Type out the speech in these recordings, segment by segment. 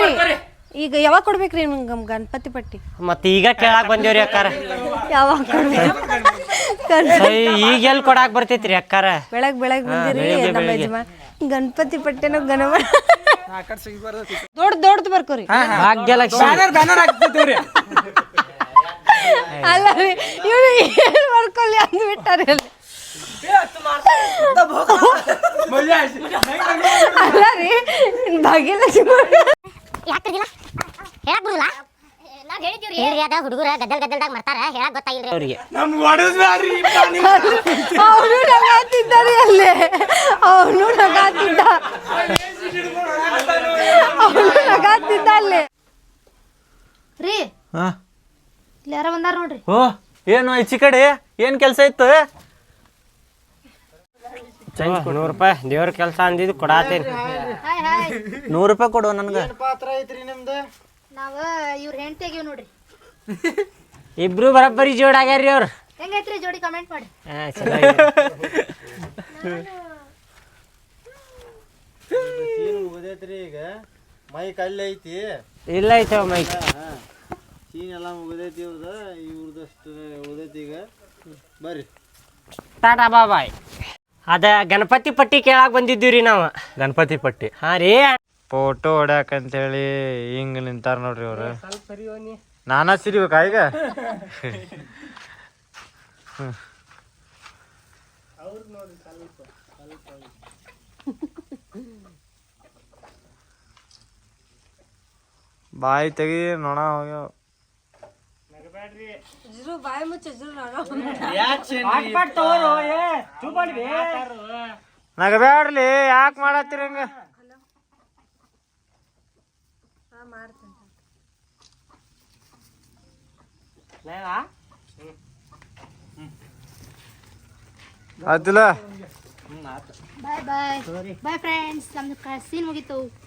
ಬೇಡ್ರಿ ಈಗ ಯಾವಾಗ ಕೊಡ್ಬೇಕ್ರಿ ನಿಮ್ಗೆ ಗಣಪತಿ ಪಟ್ಟಿ? ಮತ್ತೆ ಈಗ ಕೇಳಾಕ್ ಬಂದೇವ್ರಿ ಅಕ್ಕಾರ. ಯಾವಾಗ ಕೊಡ್ಬೇಕು? ಈಗ ಎಲ್ಲಿ ಕೊಡಾಕ್ ಬರ್ತೈತ್ರಿ ಅಕ್ಕಾರ? ಬೆಳಗ್ ಬೆಳಗ್ ಬಂದಿರಿ ನಮ್ಮ ಯಜಮಾನ್. ಗಣಪತಿ ಪಟ್ಟೆನೋ ಗಣಮ ದೊಡ್ಡ ದೊಡ್ಡದು ಬರ್ಕೋರಿ. ಭಾಗ್ಯಲಕ್ಷ್ಮಿ ಬ್ಯಾನರ್ ಹಾಕ್ತಿದ್ದೀವ್ರಿ ಅಲ್ಲ ರೀ ಇವ್ರು ಏನ್ ಬರ್ಕೊಲ್ಲಿ ಅಂದ್ಬಿಟ್ಟಾರೆ ಅಲ್ಲಿ. ಅಲ್ಲ ರೀ ಭಾಗ್ಯಲಕ್ಷ್ಮಿ ಹೇಳಕ್ ಬರುದಿಲ್ಲ? ನಾವ್ ಹೇಳಿದ್ದೀವ್ರಿ ಹೇಳ್ರಿ ಅದ ಹುಡುಗರ ಗದ್ದಲ್ ಗದ್ದಲ್ದಾಗ ಮರ್ತಾರ ಹೇಳಕ್ ಗೊತ್ತಾಗಿಲ್ರಿ ಅವ್ರಿಗೆ. ನಮ್ಗೆ ಅವನು ಅಲ್ಲೇ. ಅವನು ನಗಾತಿದ್ದ ಅವನು ನಗಾತಿದ್ದ ಅಲ್ಲೇ. ರೀ ಹಾ. ಇಲ್ಲಿ ಯಾರ ಬಂದಾರ ನೋಡ್ರಿ. ಓ ಏನು ಈ ಕಡೆ ಏನು ಕೆಲಸ ಇತ್ತು? ನೂರು ರೂಪಾಯಿ. ದೇವ್ರ ಕೆಲಸ ಅಂದಿದ್ದು ಕೊಡಾತೇನಿ. Hi hi. ನೂರು ರೂಪಾಯಿ ಕೊಡು ನನಗೆ. ನಾವ ಇವ್ರ ಹೆಂಡತಿ ಆಗ್ಯಾವ ನೋಡ್ರಿ. ಇಬ್ರು ಬರಬ್ಬರಿ ಜೋಡ್ ಆಗ್ಯಾರ್ರಿ ಅವ್ರು. ಹೆಂಗೈತ್ರಿ ಜೋಡಿ ಕಮೆಂಟ್ ಮಾಡಿ. ಹಾ ಚಲೋ ಐತೆ. ಮುಗ್ದೈತ್ರಿ ಈಗ. ಮೈಕ್ ಅಲ್ಲಿ ಐತಿ. ಇಲ್ಲ ಐತವ ಮೈಕ್ ಸೀನ್ ಎಲ್ಲ ಮುಗ್ದೈತಿ ಇವ್ರದ. ಇವ್ರದಷ್ಟು ಉಳ್ದೈತಿ ಈಗ. ಬರ್ರಿ. ಟಾಟಾ ಬಾಯ್. ಅದ ಗಣಪತಿ ಪಟ್ಟಿ ಕೇಳಾಕ್ ಬಂದಿದ್ದೀವಿ ರೀ ನಾವು. ಗಣಪತಿ ಪಟ್ಟಿ. ಹಾ ರೀ. ಫೋಟೋ ಹೊಡ್ಯಾಕಂತೇಳಿ ಹಿಂಗ್ ನಿಂತಾರ ನೋಡ್ರಿ ಅವ್ರು. ನಾನಾ ಸಿರಿಬೇಕಾ ಈಗ? ಬಾಯಿ ತೆಗಿ ನೋಣ ಹೋಗ್ಯಾವ. ಬಾಯಿ ಮುಚ್ಚ ನಗಬ್ಯಾಡ್ಲಿ ಯಾಕೆ ಮಾಡತ್ತೀರಿ ಹಂಗ?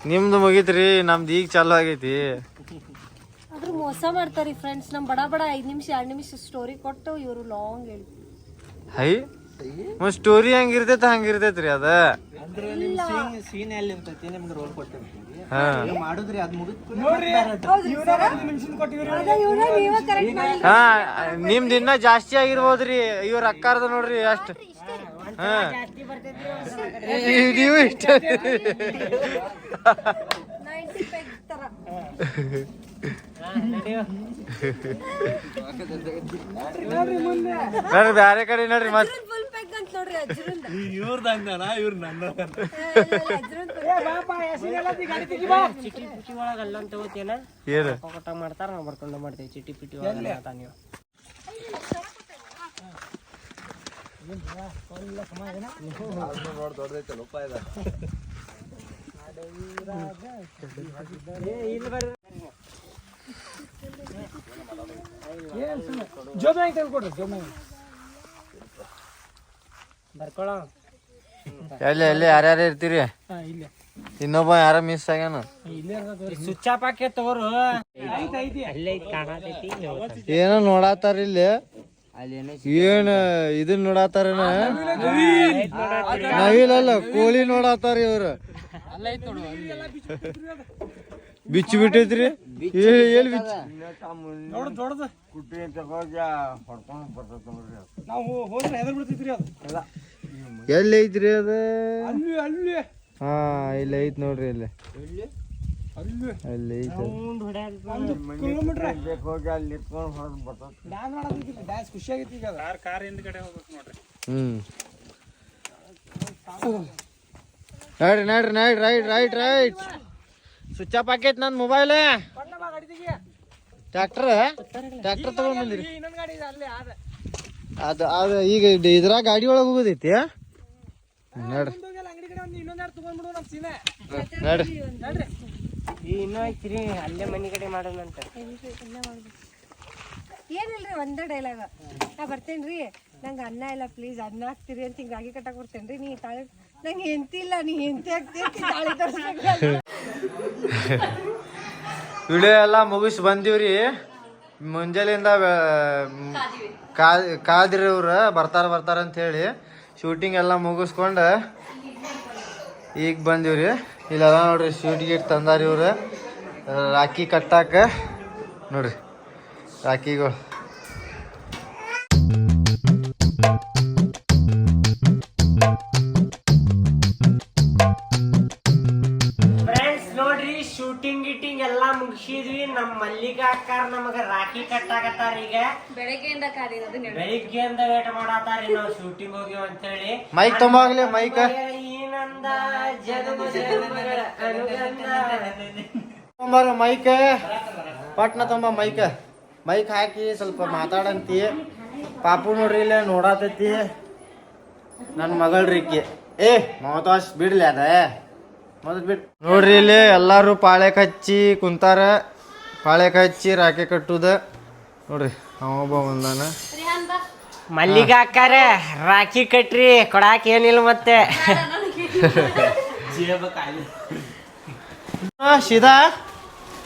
ನಿಮ್ದು ಮುಗೀತ್ರಿ ನಮ್ದು ಈಗ ಚಾಲು ಆಗೈತಿ. ಆದ್ರೂ ಮೋಸ ಮಾಡ್ತಾರಿ ಫ್ರೆಂಡ್ಸ್ ನಮ್ ಬಡ ಬಡ ಐದ್ ನಿಮಿಷ ಎರಡ್ ನಿಮಿಷ ಸ್ಟೋರಿ ಕೊಟ್ಟು ಇವರು ಲಾಂಗ್ ಹೇಳಿ. ಹೈ ಮತ್ ಸ್ಟೋರಿ ಹೆಂಗಿರ್ತೈತೆ ಹಂಗಿರ್ತೈತ್ರಿ ಅದ. ಸೀನ್ ಎಲ್ಲಿ ಅಂತೈತಿ ನಿಮ್ಗೆ ರೋಲ್ ಕೊಟ್ಟಿರ್ತೀವಿ. ಹಾ. ಮಾಡುದ್ರಿ ಅದ್ ಮುಗಿದ್ ನೋಡ್ರಿ ನಿಮಿಷದ ಕೊಟ್ಟಿವ್ರಿ ಹಾ ನಿಮ್ದು ಇನ್ನ ಜಾಸ್ತಿ ಆಗಿರ್ಬೋದ್ರಿ ಇವ್ರ ಅಕ್ಕಾರ್ದ ನೋಡ್ರಿ ಅಷ್ಟ. ಹಾ. ನೀವು ಇಷ್ಟ ನೋಡ್ರಿ ಬ್ಯಾರೆ ಕಡೆ ನೋಡ್ರಿ ಮತ್ ಫುಲ್ ಪೆಗ್ ಅಂತ ನೋಡ್ರಿ ಅಜ್ರಂದ ಇವ್ರದ್ದು ಅಂದನ ಇವ್ರು ನನ್ನ ಚಿಟಿ ಪಿಟಿ ಒಳಗೆ ಅಲ್ಲೊಂದು ತಗೋತೇನ ಏನು? ಕೊಟ್ಟ ಮಾಡ್ತಾರ ನಾವು ಬರ್ಕೊಂಡು ಮಾಡ್ತೇವೆ. ಚಿಟಿ ಪಿಟಿ ಒಳಗೆ ಅಂತ ನೀವು ಜೋಬ್ ಹೆಂಗ್ ತೆಗೆದುಕೊಡ್ರಿ ಜೋಬ್ ಬರ್ಕೊಳ. ಎಲ್ಲಿ ಎಲ್ಲಿ ಯಾರ್ಯಾರು ಇರ್ತೀರಿ? ಹಾ ಇಲ್ಲೇ. ಇನ್ನೊಬ್ಬ ಯಾರ ಮಿಸ್ ಆಗ್ಯಾನ? ಇಲ್ಲೇ ಇರ್ತದ ಸ್ವಿಚ್ ಆಫ್ ಹಾಕಿ ತಗೋರು. ಏನೋ ನೋಡಾತಾರ ಇಲ್ಲಿ. ಏನ್ ಇದನ್ ನೋಡಾತಾರನ ನವಿಲಲ್ಲ ಕೋಳಿ ನೋಡಾತಾರ ಇವ್ರ. ಬಿಚ್ಚಿ ಬಿಟ್ಟೈತ್ರಿ ಏ ಎಲ್ಲಿ ಬಿಚ್ಚ ನೋಡು ದೊಡ್ಡದು ನಾವು ಹೋದ್ರೆ ಹೆದರ್ ಬಿಡ್ತೈತ್ರಿ ಅದು. ಎಲ್ಲ ಎಲ್ಲಿ ಐತ್ರಿ ಅದ? ಅಲ್ಲಿ ಅಲ್ಲಿ. ಹಾ ಇಲ್ಲಿ ಐತ್ ನೋಡ್ರಿ ಇಲ್ಲಿ. ಅಲ್ಲಿ. ಅಲ್ಲಿ ಐತ್. ಒಂದು ಕಿಲೋಮೀಟ್ರ್. ಡ್ಯಾನ್ಸ್ ಮಾಡೋದೈತಿ ಡ್ಯಾನ್ಸ್ ಖುಷಿ ಆಗೈತಿ ಈಗ ಕಾರ್ ಕಾರ್ ಹಿಂದ್ ಕಡೆ ಹೋಗ್ಬೇಕು ನೋಡ್ರಿ. ಹ್ಮ್. ನಡ್ರಿ ನೋಡ್ರಿ ನೋಡ್ರಿ right right right. Switch off ಹಾಕೈತ್ ನನ್ ಮೊಬೈಲ್ ಟ್ರ್ಯಾಕ್ಟರ್ ಟ್ರ್ಯಾಕ್ಟರ್ ತಗೊಂಡ್ ಬಂದಿರಿ. ಅದು ಗಾಡಿ ಇದೆ ಆದ. ಅದ ಈಗ ಇದ್ರಾಗ ಗಾಡಿ ಒಳಗೆ ಹೋಗೋದೈತಿ ನೋಡ್ರಿ. ನೋಡ್ರಿ ಇನ್ನೂ ಐತಿರಿ ಅಲ್ಲೇ ಮನೆ ಕಡೆ ಏನಿಲ್ರಿ ಒಂದೇ ಡೈಲಾಗ ನಾ ಬರ್ತೇನ್ರಿ. ನಂಗೆ ಅನ್ನ ಇಲ್ಲ ಪ್ಲೀಸ್ ಅನ್ನ ಹಾಕ್ತಿರಿ ಅಂತ ಹಿಂಗಾಗಿ ಗಾಡಿ ಕಟ್ಟಕ್ ಬರ್ತೇನ್ರಿ. ನೀ ತಾಳಿ ನಂಗೆ ಹೆಂಡತಿ ಇಲ್ಲ, ನೀ ತಾಳಿ ವಿಡಿಯೋ ಎಲ್ಲ ಮುಗಿಸಿ ಬಂದೀವ್ರಿ. ಮುಂಜಾನೆಯಿಂದ ಕಾದ್ರಿ ಇವ್ರು ಬರ್ತಾರ ಬರ್ತಾರ ಅಂತ ಹೇಳಿ ಶೂಟಿಂಗ್ ಎಲ್ಲ ಮುಗಿಸ್ಕೊಂಡು ಈಗ ಬಂದೀವ್ರಿ. ಇಲ್ಲೆಲ್ಲ ನೋಡ್ರಿ, ಶೂಟ್ ಗೀಟ್ ತಂದಾರ ಇವ್ರು. ರಾಖಿ ಕಟ್ಟಾಕ, ನೋಡ್ರಿ ರಾಖಿಗಳು ಅಕ್ಕಾರ ನಮಗ ರಾಖಿ ಕಟ್ಟಾಕತ್ತಾರ ಈಗ. ಬೆಳಗ್ಗೆಯಿಂದ ಕಾದಿರೋದು ಬೆಳಿಗ್ಗೆಯಿಂದ ವೇಟ್ ಮಾಡತ್ತಾರಿ ನಾವು ಶೂಟಿಂಗ್ ಹೋಗಿವ್ ಅಂತ ಹೇಳಿ ಮೈಕ್ ತೊಂಬಾಗ್ಲಿ ಮೈಕ್ ಏನಂದ? ಜಗಮ ತೊಂಬಾರ ಮೈಕ್ ಪಟ್ನ ತೊಂಬ ಮೈಕ್ ಮೈಕ್ ಹಾಕಿ ಸ್ವಲ್ಪ ಮಾತಾಡಂತಿ. ಪಾಪು ನೋಡ್ರಿ ಇಲ್ಲೇ ನೋಡತೈತಿ. ನನ್ನ ಮಗಳ ರೀಕ್ಕೆ ಏ ಮಮತಾಸ್ ಬಿಡ್ಲಿ ಅದ. ಮೊದ್ ಬಿಡ್. ನೋಡ್ರಿ ಇಲ್ಲಿ ಎಲ್ಲಾರು ಪಾಳೆ ಕಚ್ಚಿ ಕುಂತಾರ. ಪಾಳೆ ಹಚ್ಚಿ ರಾಕೆ ಕಟ್ಟುದ. ನೋಡ್ರಿ ಅವ ಒಬ್ಬ ಬಂದಾನ. ಮಲ್ಲಿಗೆ ಹಾಕಾರ ರಾಖಿ ಕಟ್ರಿ ಕೊಡಾಕ ಏನಿಲ್ಲ ಮತ್ತೆ. ಸೀದಾ?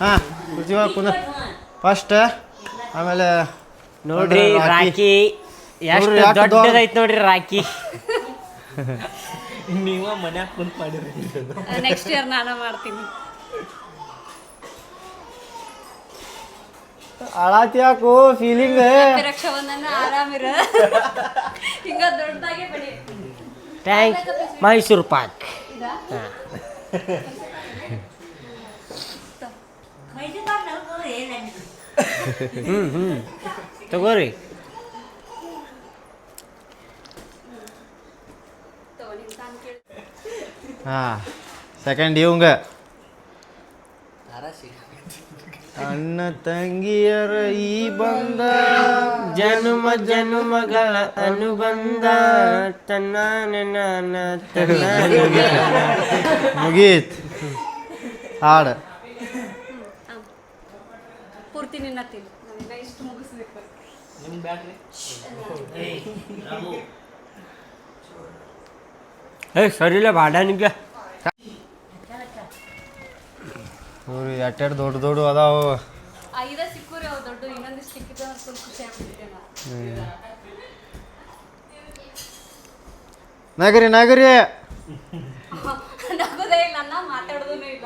ಹಾ ಕುರ್ಚಿವ ಕುಂದ. ಫಸ್ಟ್ ಆಮೇಲೆ ನೋಡ್ರಿ ರಾಖಿ. ಎಷ್ಟು ನೋಡ್ರಿ, ದೊಡ್ಡದೈತ್ ರಾಖಿ. ನೀವ ಮನ್ಯಾಗ ಕುಂತ್ ಮಾಡಿರಿ ನೆಕ್ಸ್ಟ್ ಇಯರ್ ನಾನು ಮಾಡ್ತೀನಿ. ಅಳಾತಿ ಯಾಕು ಫೀಲಿಂಗ್ ರಕ್ಷಾಬಂಧನ ಆರಾಮಿರ ಹಿಂಗ ದೊಡ್ಡದಾಗೆ ಬನ್ನಿ ಥ್ಯಾಂಕ್ ಮೈಸೂರು ಪಾಕ್ ಹ್ಞೂ ಹ್ಮ್ ತಗೋರಿ. ಹಾಂ. ಸೆಕೆಂಡ್ ಇವಂಗ. ಅಣ್ಣ ತಂಗಿಯರ ಈ ಬಂದ ಜನುಮ ಜನುಮಗಳ ಅನುಬಂಧ. ತನ್ನ ನನ್ನ ತನ್ನ ಮುಗೀತ್. ಹಾಡ. ಪೂರ್ತಿ ನಿನ್ನ ತಿನ್ನು. ನನಗೆ ಇಷ್ಟು ಮುಗಿಸ್ಬೇಕು. ಏ ಸರಿಲ್ಲ ಬಾಡಾನಿಗ ನೋಡ್ರಿ ಎಟ್ಟೆಡ್ ದೊಡ್ಡ ದೊಡ್ಡ ಅದಾವ? ಐದ ಸಿಕ್ಕೂರಿ ಅವು ದೊಡ್ಡ ಇನ್ನೊಂದಿಷ್ಟು ಸಿಕ್ಕಿದ್ರೆ ಸ್ವಲ್ಪ ಖುಷಿ ಆಗ್ಬಿಟ್ಟಿದೆ ನಗರಿ ನಗರಿ. ನಗೋದೇ ಇಲ್ಲ ನಾ ಮಾತಾಡೋದೂ ಇಲ್ಲ.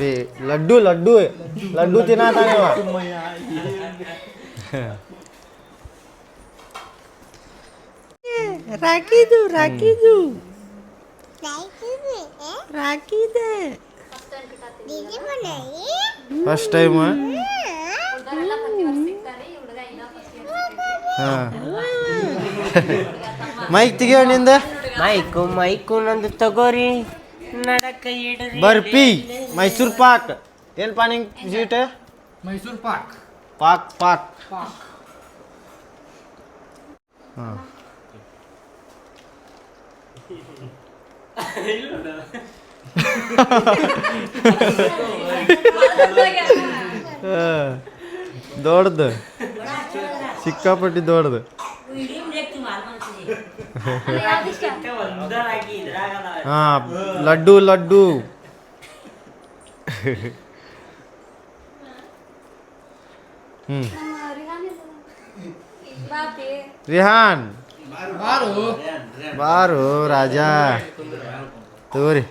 ಏ, ಲಡ್ಡು ಲಡ್ಡು ಲಡ್ಡು ತಿನ್ನ ರಾಕಿದು ರಾಕಿದು ರಾಕಿದೆ ಟೈಮ್ ಹುಡುಗ ಇಲ್ಲ ಫಸ್ಟ್ ಹಾ. ಮೈಕ್ ತೆಗಿಯೋ ನಿಂದ? ಮೈಕು ಮೈಕು ನಂದು ತಗೋರಿ. ನಡಕ ಇಡ್ರಿ. ಬರ್ಪಿ ಮೈಸೂರ್ ಪಾಕ್. ಏನ್ ಪಾನಿಂಗ್ ಸ್ವೀಟ್? ಮೈಸೂರ್ ಪಾಕ್. ಪಾಕ್ ಪಾಕ್. ಹಾ. ದೊಡ್ಡದು. ಸಿಕ್ಕಾಪಟ್ಟಿ ದೊಡ್ಡದು. ಹಾ ಲಡ್ಡು ಲಡ್ಡು. ಹ್ಮ್. ರಿಹಾನ್. ಬಾರು. ರಾಜ. ತಗೋರಿ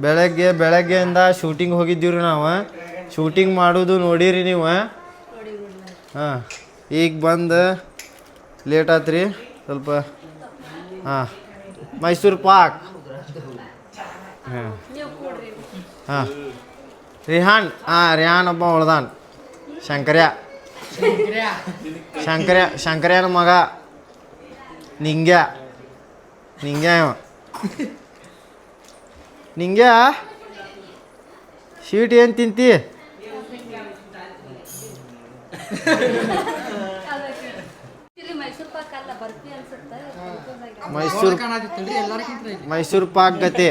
ಬೆಳಗ್ಗೆ ಬೆಳಗ್ಗೆಯಿಂದ ಶೂಟಿಂಗ್ ಹೋಗಿದ್ದೀವ್ರಿ ನಾವು. ಶೂಟಿಂಗ್ ಮಾಡೋದು ನೋಡಿರಿ ನೀವು. ಹಾಂ, ಈಗ ಬಂದು ಲೇಟ್ ಆತ್ರಿ, ಸ್ವಲ್ಪ, ಹಾಂ, ಮೈಸೂರು ಪಾಕ್. ಹಾಂ. ಹಾಂ. ರಿಹಾನ್ ಹಾಂ, ರಿಹಾನ್ ಒಬ್ಬ ಉಳ್ದಾನ್ ಶಂಕರ್ಯ. ಶಂಕರ್ಯ, ಶಂಕರ್ಯನ ಮಗ. ನಿಂಗ್ಯ. ನಿಂಗ್ಯ ನಿಂಗ್ಯ ಸ್ವೀಟ್ ಏನು ತಿಂತಿ? ಮೈಸೂರು ಮೈಸೂರು ಪಾಕ್ ಗತಿ.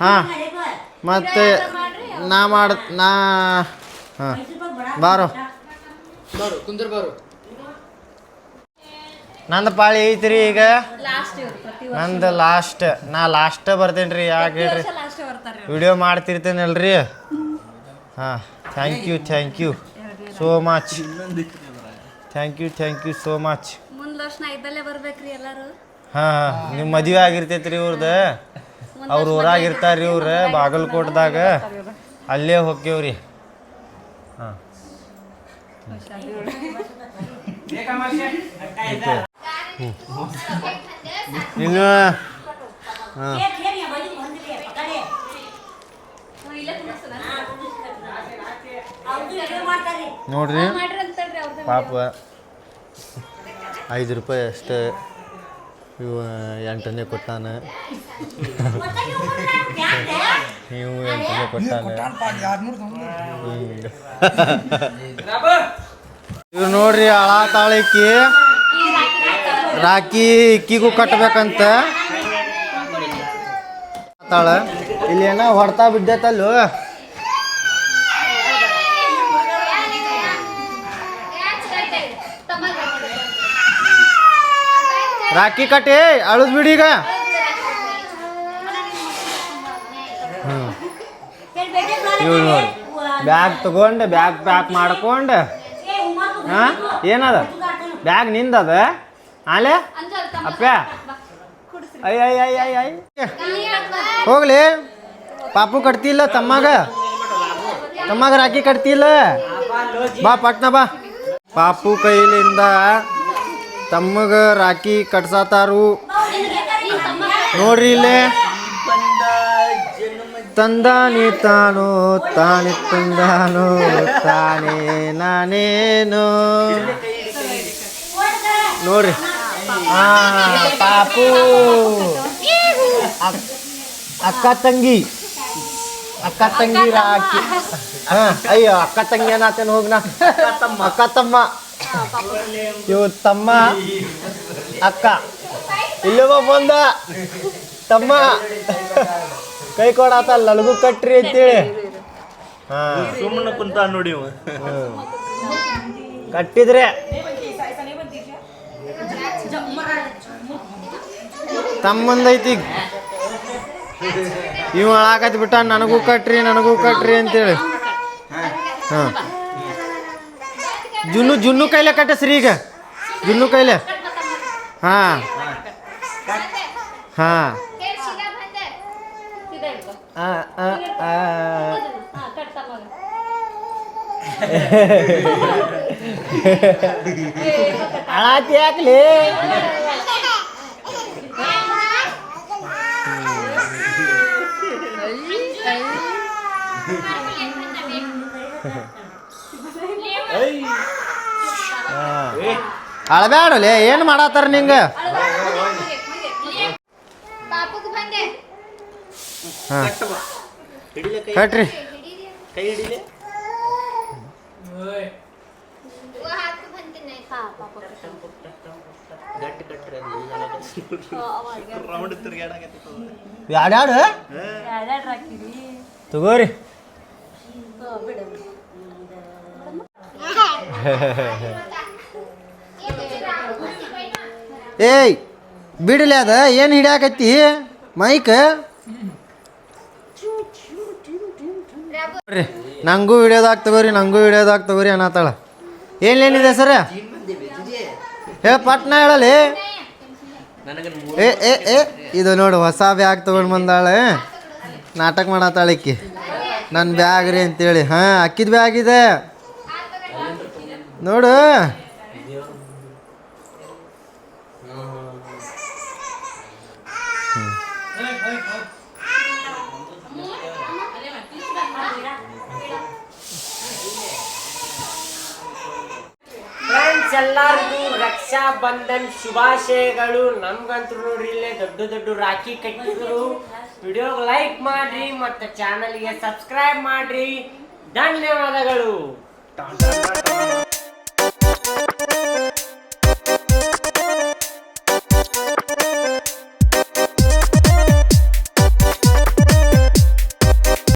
ಹಾಂ. ಮತ್ತೆ ನಾ ಮಾಡ ನಾ ಹಾಂ. ಬಾರೋ. ಬಾರು, ಕುಂದ್ರ ಬಾರು. ನಂದು ಪಾಳಿ ಐತ್ರಿ ಈಗ? ಲಾಸ್ಟ್ ಇವ್ರು ಪ್ರತಿ ನಂದು ಲಾಸ್ಟ್ ನಾ ಲಾಸ್ಟ್ ಬರ್ತೇನೆ ರೀ ಯಾಕೆ ಹೇಳ್ರಿ? ವಿಡಿಯೋ ಮಾಡ್ತಿರ್ತೇನಲ್ರಿ? ಹಾಂ thank you thank you so much thank you thank you so much ಹಾಂ ನಿಮ್ಮ ಮದುವೆ ಆಗಿರ್ತೈತ್ರಿ ಇವ್ರದ. ಅವ್ರ ಊರಾಗಿರ್ತಾರ್ರಿ ಇವ್ರ ಬಾಗಲಕೋಟದಾಗ. ಅಲ್ಲೇ ಹೋಗ್ಯವ್ರಿ. ಹಾ. ಇನ್ನು ಹಾ. ನೋಡ್ರಿ ಪಾಪ ಐದು ರೂಪಾಯಿ ಅಷ್ಟೇ. ಇವ ಎಂಟನೇ ಕೊಟ್ಟಾನ. ನೀವು ಎಂಟನೇ ಕೊಟ್ಟಾನ. ಇವ್ ನೋಡ್ರಿ ಹಳ ತಾಳಿಕ್ಕಿ ರಾಕಿ ಇಕ್ಕಿಗೂ ಕಟ್ಬೇಕಂತ. ಇಲ್ಲಿ ಏನೋ ಹೊಡ್ತಾ ಬಿದ್ದೈತಲ್ಲೋ. ರಾಕಿ ಕಟ್ಟಿ, ಅಳದ್ ಬಿಡಿ ಈಗ. ನೋಡಿ. ಬ್ಯಾಗ್ ತಗೊಂಡು, ಬ್ಯಾಗ್ ಪ್ಯಾಕ್ ಮಾಡ್ಕೊಂಡು. ಏನದ? ಬ್ಯಾಗ್ ನಿಂದದ? ಆಲೆ? ಅಪ್ಪ? ಅಯ್ಯ ಅಯ್ಯ ಅಯ್ಯ ಅಯ್ಯ ಅಯ್ಯ ಹೋಗ್ಲಿ. ಪಾಪು ಕಟ್ತಿಲ್ಲ ತಮ್ಮಾಗ. ತಮ್ಮಾಗ ರಾಕಿ ಕಟ್ತಿಲ್ಲ. ಬಾ ಪಟ್ನ ಬಾ. ಪಾಪು ಕೈಲಿಂದ ತಮ್ಮಗ ರಾಕಿ ಕಟ್ಸತಾರು. ನೋಡ್ರಿ ಇಲ್ಲೇ. ತಂದಾನೆ ತಾನು ತಾನೆ ತಂದಾನು ತಾನೇ ನಾನೇನು. ನೋಡ್ರಿ. ಆ ಪಾಪು. ಅಕ್- ಅಕ್ಕ ತಂಗಿ. ಅಕ್ಕ ತಂಗಿ ರಾಕಿ. ಹಾ ಅಯ್ಯೋ ಅಕ್ಕ ತಂಗಿ ಏನಾತೇನು ಹೋಗ್ನ? ಅಕ್ಕ ತಮ್ಮ. ಇವ್ ತಮ್ಮ ಅಕ್ಕ. ಇಲ್ಲವ ಬಂದ. ತಮ್ಮ. ಕೈ ಕೊಡಾತಲ್ಲ ನನಗೂ ಕಟ್ರಿ ಅಂತೇಳಿ. ಹಾ. ಸುಮ್ಮನೆ ಕುಂತ ನೋಡಿ. ಕಟ್ಟಿದ್ರೆ. ತಮ್ಮಂದೈತಿ. ಈಗ. ಇವ ಹಾಕತ್ ಬಿಟ್ಟ ನನಗೂ ಕಟ್ರಿ ನನಗೂ ಕಟ್ರಿ ಅಂತೇಳಿ. ಹಾ. ಜುನ್ನು ಜುನ್ನು ಕೈಲೆ ಕಟ್ಟಸ್ರಿ ಈಗ. ಜುನ್ನು ಕೈಲೆ. ಹಾ. ಹಾ. ಅಳಾತಿ ಯಾಕ್ಲಿ ಅಳಬ್ಯಾಡಲೆ ಏನು ಮಾಡತ್ತಾರ ನಿಂಗ? ಪಾಪಕ್ ಬಂದೆ. ಹಾ. ಹಿಡಿಲೆ ಕೈ ಕಟ್ರಿ. ಕೈ ಹಿಡಿಲೆ? ಹಾಕಿ ಬಂತೀನಿ ಹಾ ಪಾಪ. ಗಟ್ಟಿ ಅದು ರೌಂಡ್ ತಿರ್ಗಾಡಕತ್ತಿತ್ತು ಯಾಡ್ಯಾಡು ತಗೋರಿ. ಏಯ್ ಬಿಡಲಿ ಅದ ಏನು ಹಿಡಿಯಾಕತ್ತಿ? ಮೈಕ್? ನೋಡ್ರಿ ನಂಗೂ ವಿಡಿಯೋದಾಗ ತಗೋರಿ ನಂಗೂ ವಿಡಿಯೋದಾಗ ತಗೋರಿ ಅನ್ನತ್ತಾಳ ಏನೇನಿದೆ ಸರ ಹೇ ಪಟ್ನ ಹೇಳಲಿ. ಏ ಏ ಏ ಇದು ನೋಡು ಹೊಸ ಬ್ಯಾಗ್ ತಗೊಂಡು ಬಂದಾಳೆ. ನಾಟಕ ಮಾಡತ್ತಾಳಿಕ್ಕಿ ನನ್ನ ಬ್ಯಾಗ್ ರೀ ಅಂತೇಳಿ. ಹಾಂ ಅಕ್ಕಿದ ಬ್ಯಾಗ್ ಇದೆ. ನೋಡು. ಎಲ್ಲರಿಗೂ ರಕ್ಷಾ ಬಂಧನ್ ಶುಭಾಶಯಗಳು. ನಮ್ಗಂತೂ ನೋಡ್ರಿ, ಇಲ್ಲೇ ದೊಡ್ಡ ದೊಡ್ಡ ರಾಖಿ ಕಟ್ಟಿದ್ರು. ವಿಡಿಯೋಗೆ ಲೈಕ್ ಮಾಡ್ರಿ, ಮತ್ತೆ ಚಾನಲ್ಗೆ ಸಬ್ಸ್ಕ್ರೈಬ್ ಮಾಡ್ರಿ. ಧನ್ಯವಾದಗಳು.